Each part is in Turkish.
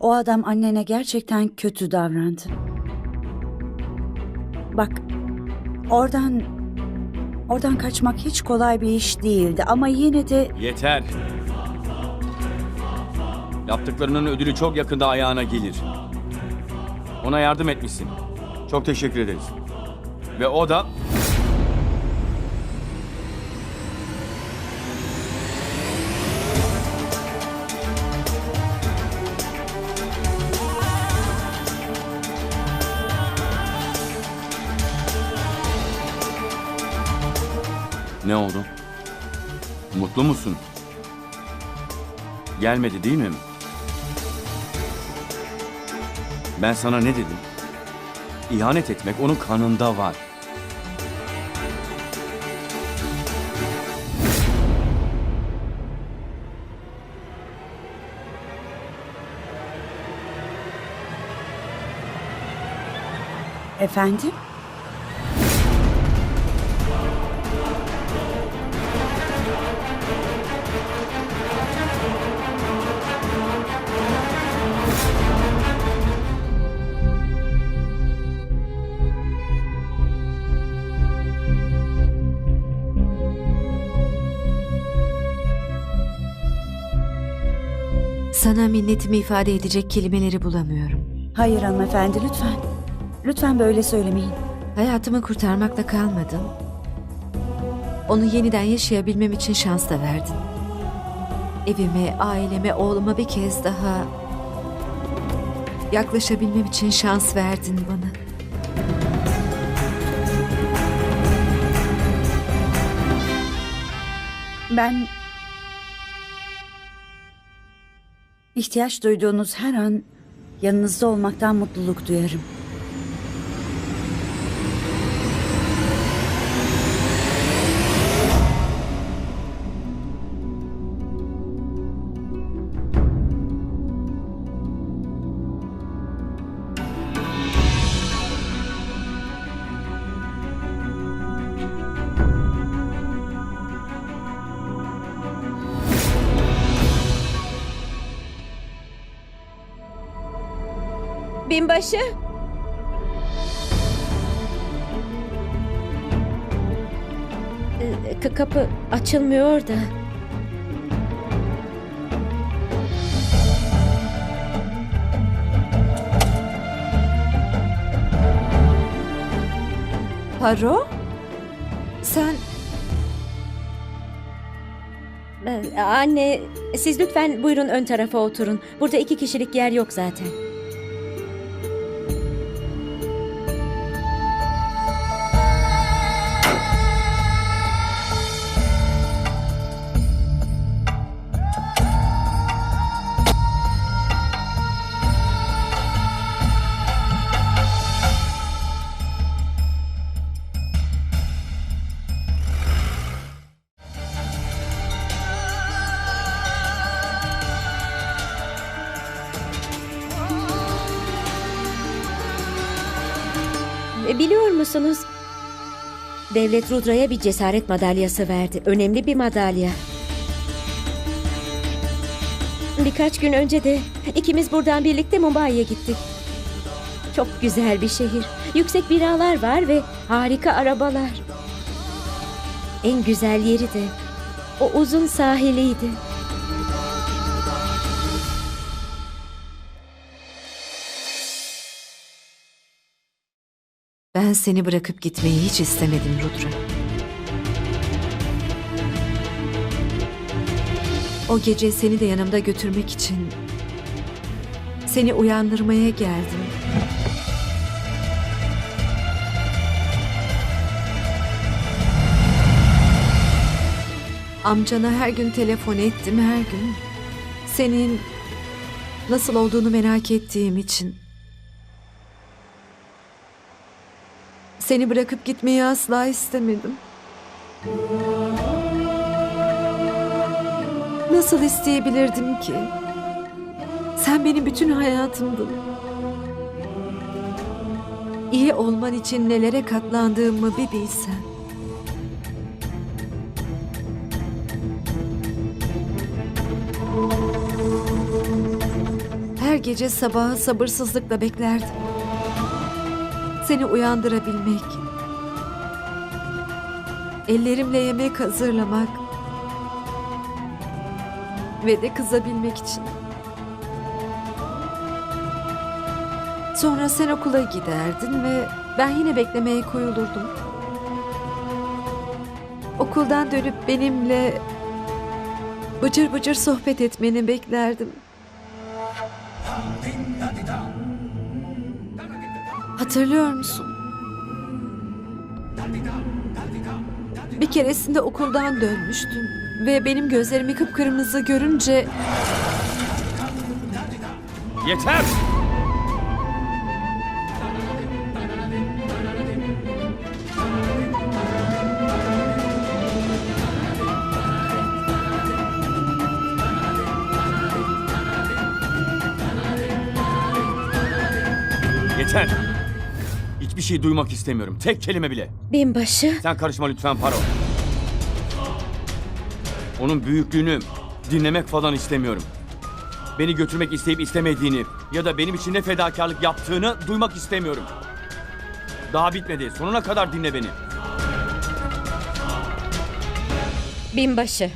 O adam annene gerçekten kötü davrandı. Bak, oradan oradan kaçmak hiç kolay bir iş değildi ama yine de Yeter. Yaptıklarının ödülü çok yakında ayağına gelir. Ona yardım etmişsin. Çok teşekkür ederiz. Ve o da Ne oldu? Mutlu musun? Gelmedi değil mi? Ben sana ne dedim? İhanet etmek onun kanında var. efendim Sana minnetimi ifade edecek kelimeleri bulamıyorum. hayır hanımefendi lütfen. Lütfen böyle söylemeyin. Hayatımı kurtarmakla kalmadın. Onu yeniden yaşayabilmem için şans da verdin. Evime, aileme, oğluma bir kez daha yaklaşabilmem için şans verdin bana. Ben ihtiyaç duyduğunuz her an yanınızda olmaktan mutluluk duyarım. Binbaşı. Ee, k- kapı açılmıyor da. Paro? Sen Ee, Anne, siz lütfen buyurun ön tarafa oturun. Burada iki kişilik yer yok zaten. Biliyor musunuz? Devlet Rudra'ya bir cesaret madalyası verdi. Önemli bir madalya. Birkaç gün önce de ikimiz buradan birlikte Mumbai'ye gittik. Çok güzel bir şehir. Yüksek binalar var ve harika arabalar. En güzel yeri de o uzun sahiliydi. Ben seni bırakıp gitmeyi hiç istemedim Rudra. O gece seni de yanımda götürmek için seni uyandırmaya geldim. Amcana her gün telefon ettim her gün. Senin nasıl olduğunu merak ettiğim için. Seni bırakıp gitmeyi asla istemedim. Nasıl isteyebilirdim ki? Sen benim bütün hayatımdın. İyi olman için nelere katlandığımı bir bilsen. Her gece sabaha sabırsızlıkla beklerdim. Seni uyandırabilmek. Ellerimle yemek hazırlamak. Ve de kızabilmek için. Sonra sen okula giderdin ve ben yine beklemeye koyulurdum. Okuldan dönüp benimle bıcır bıcır sohbet etmeni beklerdim. Hatırlıyor musun? Bir keresinde okuldan dönmüştüm ve benim gözlerimi kıpkırmızı görünce Yeter! Şey duymak istemiyorum. Tek kelime bile. Binbaşı. Sen karışma lütfen Paro. Onun büyüklüğünü dinlemek falan istemiyorum. Beni götürmek isteyip istemediğini ya da benim için ne fedakarlık yaptığını duymak istemiyorum. Daha bitmedi. Sonuna kadar dinle beni. Binbaşı.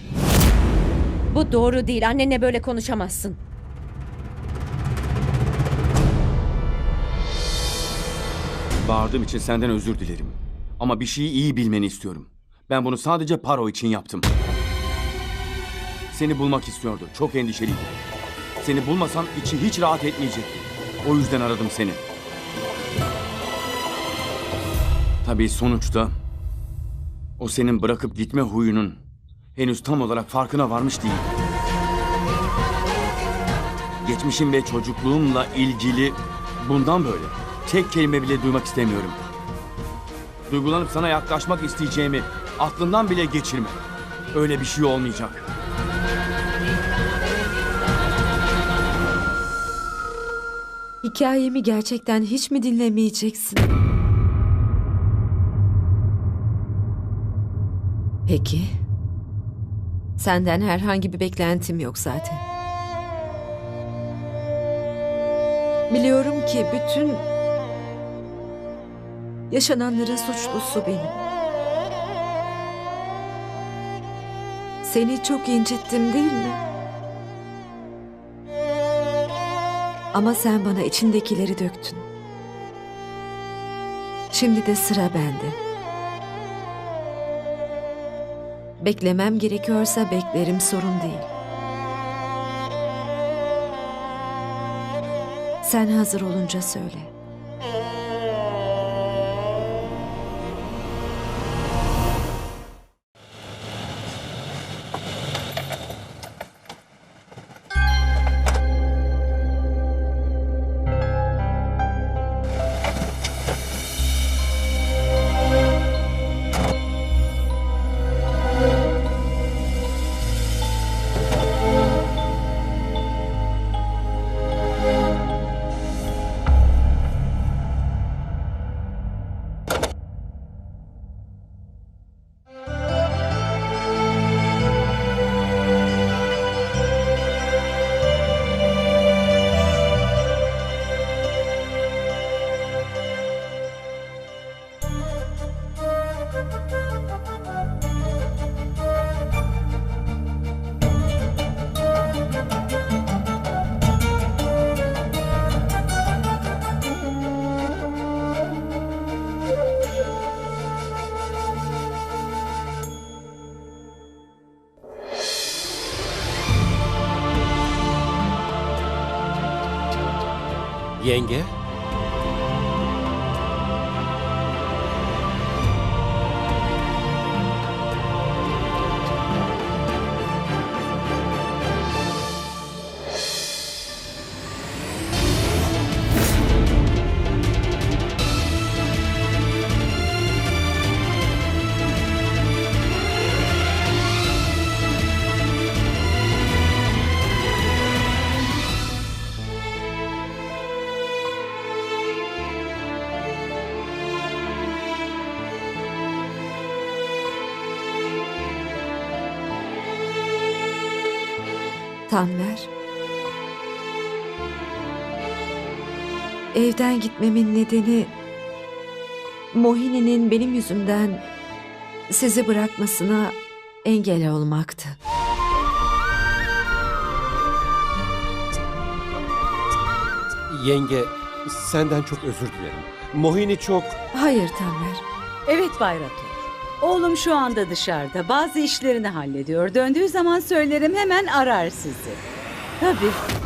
Bu doğru değil. Annenle böyle konuşamazsın. Bağırdığım için senden özür dilerim. Ama bir şeyi iyi bilmeni istiyorum. Ben bunu sadece Paro için yaptım. Seni bulmak istiyordu. Çok endişeliydi. Seni bulmasam içi hiç rahat etmeyecekti. O yüzden aradım seni. Tabii sonuçta o senin bırakıp gitme huyunun henüz tam olarak farkına varmış değil. Geçmişim ve çocukluğumla ilgili bundan böyle tek kelime bile duymak istemiyorum. Duygulanıp sana yaklaşmak isteyeceğimi aklından bile geçirme. Öyle bir şey olmayacak. hikayemi gerçekten hiç mi dinlemeyeceksin? Peki. Senden herhangi bir beklentim yok zaten. Biliyorum ki bütün yaşananların suçlusu benim. Seni çok incittim değil mi? Ama sen bana içindekileri döktün. Şimdi de sıra bende. Beklemem gerekiyorsa beklerim sorun değil. Sen hazır olunca söyle. ஏங்க? Yenge? Tanver. evden gitmemin nedeni Mohini'nin benim yüzümden sizi bırakmasına engel olmaktı. Yenge, senden çok özür dilerim. Mohini çok... Hayır Tanver. Evet Bay. Oğlum şu anda dışarıda. Bazı işlerini hallediyor. Döndüğü zaman söylerim hemen arar sizi. Tabii.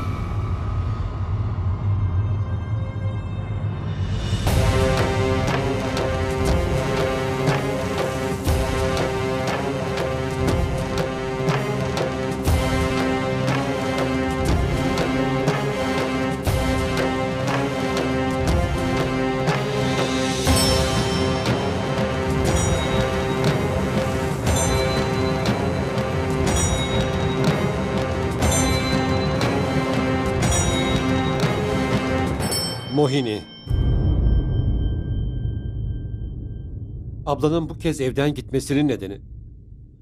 Mohini. Ablanın bu kez evden gitmesinin nedeni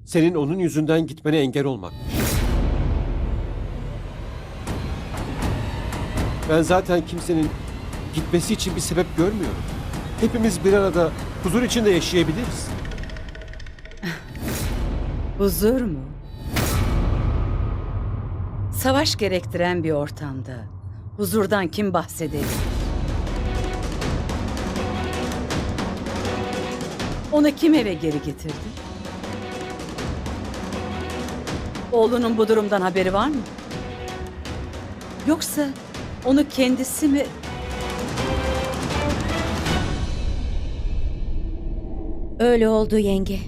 senin onun yüzünden gitmene engel olmak. Ben zaten kimsenin gitmesi için bir sebep görmüyorum. Hepimiz bir arada huzur içinde yaşayabiliriz. Huzur mu? Savaş gerektiren bir ortamda huzurdan kim bahsedebilir? Onu kim eve geri getirdi? Oğlunun bu durumdan haberi var mı? Yoksa onu kendisi mi Öyle oldu yenge.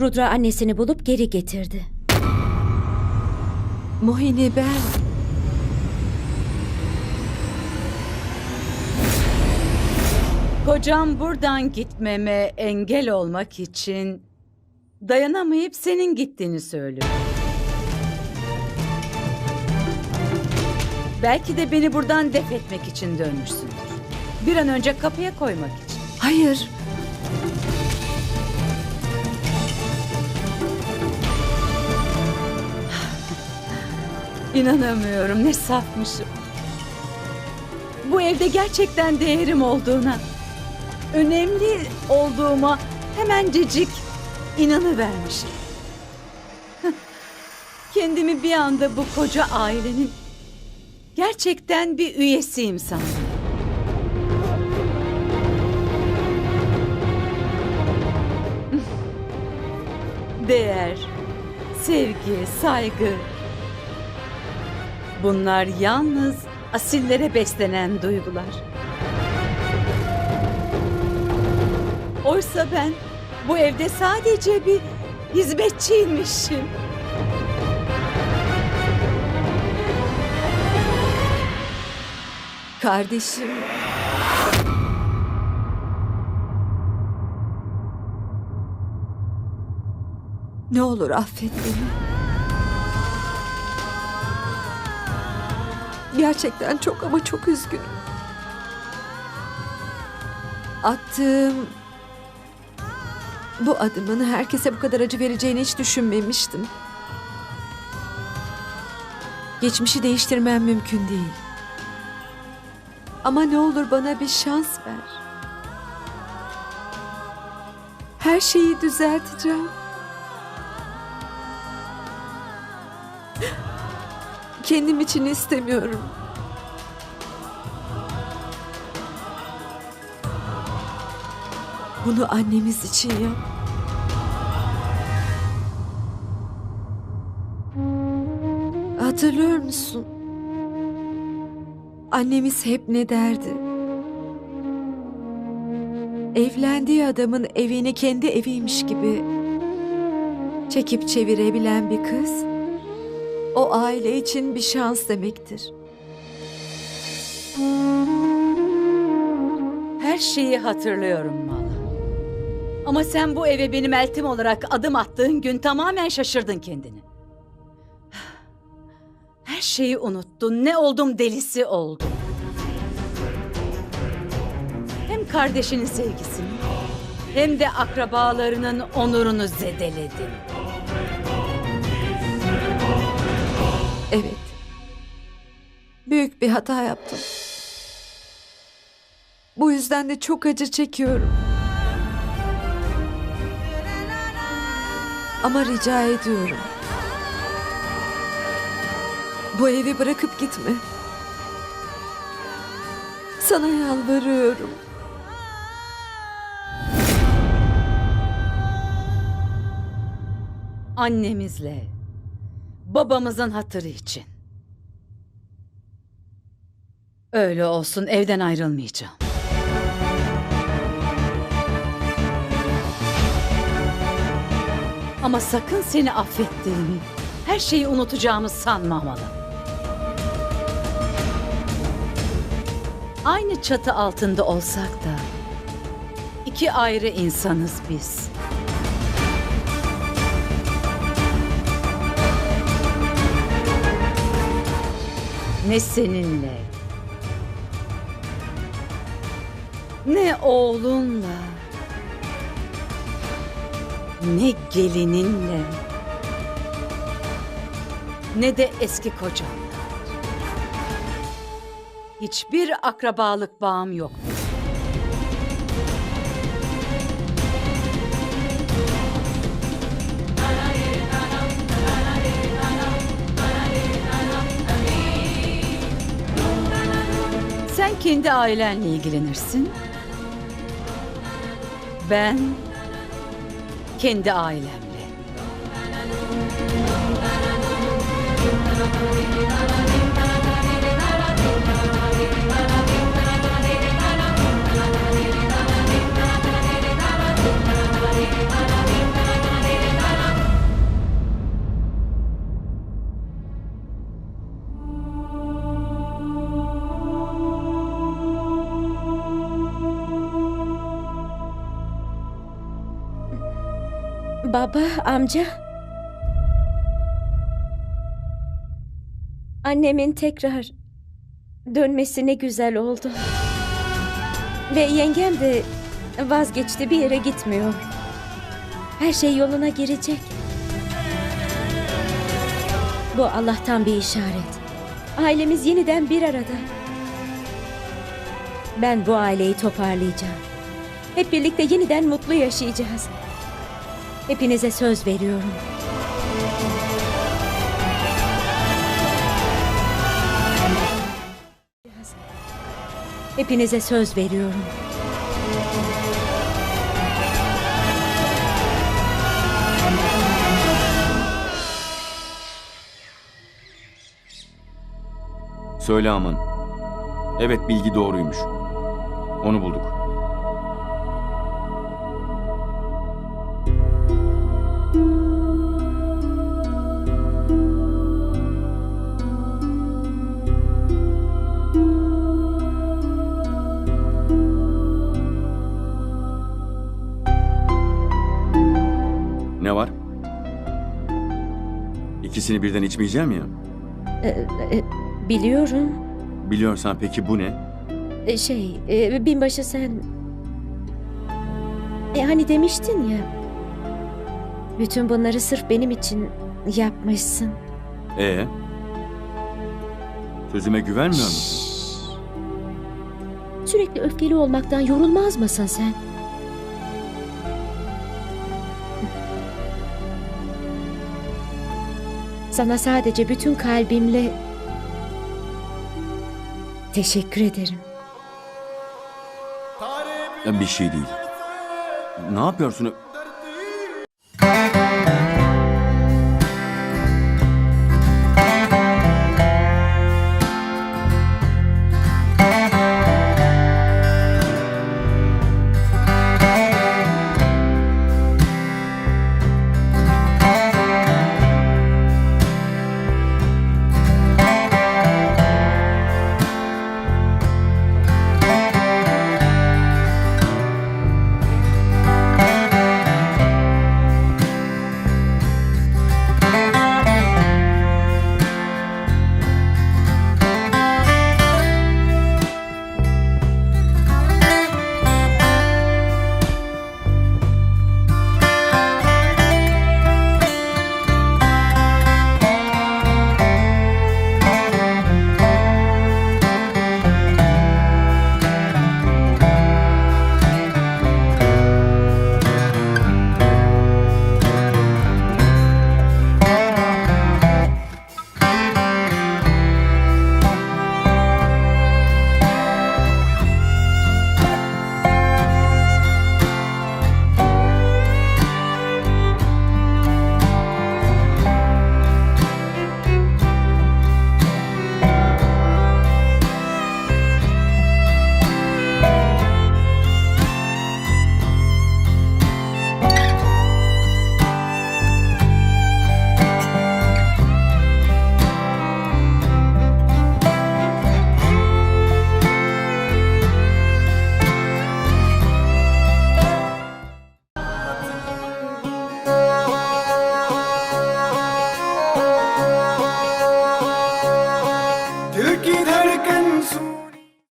Rudra annesini bulup geri getirdi. Mohini ben... Kocam buradan gitmeme engel olmak için dayanamayıp senin gittiğini söylüyor. Belki de beni buradan def etmek için dönmüşsündür. Bir an önce kapıya koymak için. Hayır. İnanamıyorum ne safmışım. Bu evde gerçekten değerim olduğuna, önemli olduğuma hemencecik inanıvermişim. Kendimi bir anda bu koca ailenin gerçekten bir üyesiyim sandım. Değer, sevgi, saygı, Bunlar yalnız asillere beslenen duygular. Oysa ben bu evde sadece bir hizmetçiymişim. Kardeşim. Ne olur affet beni. Gerçekten çok ama çok üzgünüm. Attığım bu adımın herkese bu kadar acı vereceğini hiç düşünmemiştim. Geçmişi değiştirmem mümkün değil. Ama ne olur bana bir şans ver. Her şeyi düzelteceğim. Kendim için istemiyorum. Bunu annemiz için yap. Hatırlıyor musun? Annemiz hep ne derdi? Evlendiği adamın evini kendi eviymiş gibi çekip çevirebilen bir kız o aile için bir şans demektir. Her şeyi hatırlıyorum Mala. Ama sen bu eve benim eltim olarak adım attığın gün tamamen şaşırdın kendini. Her şeyi unuttun. Ne oldum delisi oldum. Hem kardeşinin sevgisini hem de akrabalarının onurunu zedeledin. Evet. Büyük bir hata yaptım. Bu yüzden de çok acı çekiyorum. Ama rica ediyorum. Bu evi bırakıp gitme. Sana yalvarıyorum. Annemizle, babamızın hatırı için. Öyle olsun evden ayrılmayacağım. Ama sakın seni affettiğimi, her şeyi unutacağımı sanma Amalım. Aynı çatı altında olsak da iki ayrı insanız biz. Ne seninle, ne oğlunla, ne gelininle, ne de eski kocanla. Hiçbir akrabalık bağım yok. Sen kendi ailenle ilgilenirsin. Ben kendi ailemle. Baba, amca. Annemin tekrar dönmesi ne güzel oldu. Ve yengem de vazgeçti bir yere gitmiyor. Her şey yoluna girecek. Bu Allah'tan bir işaret. Ailemiz yeniden bir arada. Ben bu aileyi toparlayacağım. Hep birlikte yeniden mutlu yaşayacağız. Hepinize söz veriyorum. Hepinize söz veriyorum. Söyle aman. Evet bilgi doğruymuş. Onu bulduk. Ne var? İkisini birden içmeyeceğim ya. Ee, e, biliyorum. Biliyorsan peki bu ne? Ee, şey, e, binbaşı sen... E, hani demiştin ya... Bütün bunları sırf benim için yapmışsın. Ee? Sözüme güvenmiyor musun? Sürekli öfkeli olmaktan yorulmaz mısın sen? Sana sadece bütün kalbimle teşekkür ederim. Bir şey değil. Ne yapıyorsun?